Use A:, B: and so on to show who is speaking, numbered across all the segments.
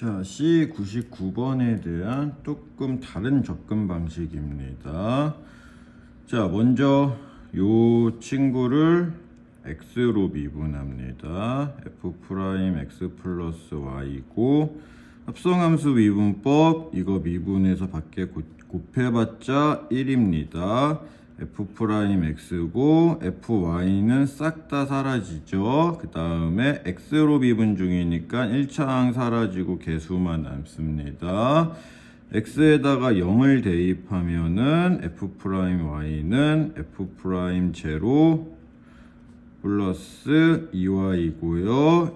A: 자, C99번에 대한 조금 다른 접근 방식입니다. 자, 먼저 요 친구를 x로 미분합니다. f 프라임 x 플러스 y고 합성함수 미분법 이거 미분해서 밖에 곱- 곱해봤자 1입니다. F 프라임 x고 fy는 싹 다 사라지죠. 그 다음에 x로 미분 중이니까 1차항 사라지고 개수만 남습니다. x에다가 0을 대입하면은 f 프라임 y는 f 프라임 제로 플러스 2y이고요.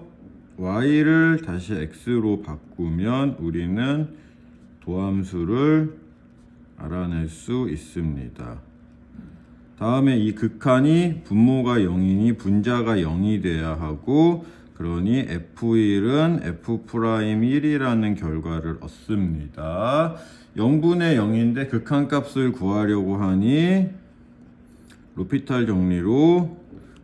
A: y를 다시 x로 바꾸면 우리는 도함수를 알아낼 수 있습니다. 다음에 이 극한이 분모가 0이니 분자가 0이 돼야 하고 그러니 f1은 f'1이라는 결과를 얻습니다. 0분의 0인데 극한 값을 구하려고 하니 로피탈 정리로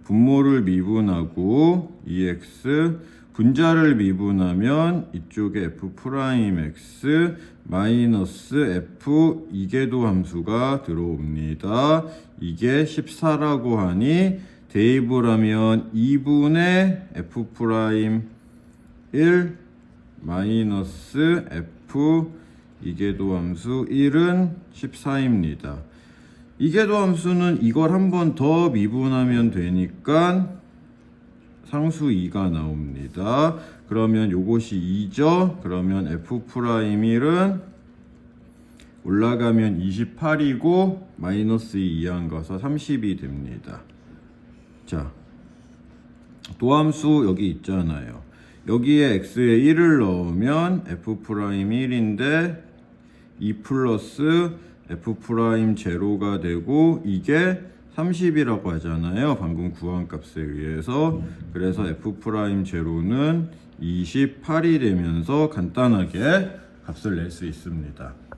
A: 분모를 미분하고 EX 분자를 미분하면 이쪽에 F 프라임 X 마이너스 F 이계도 함수가 들어옵니다. 이게 14라고 하니 대입을 하면 2분의 F 프라임 1 마이너스 F 이계도 함수 1은 14입니다. 이계도 함수는 이걸 한 번 더 미분하면 되니까 상수 2가 나옵니다. 그러면 요것이 2죠. 그러면 f 프라임 1은 올라가면 28이고 마이너스 2 이항 가서 30이 됩니다. 자, 도함수 여기 있잖아요. 여기에 x에 1을 넣으면 f 프라임 1인데 2 플러스 f 프라임 제로가 되고 이게 30이라고 하잖아요. 방금 구한 값에 의해서 그래서 f 프라임 제로는 28이 되면서 간단하게 값을 낼 수 있습니다.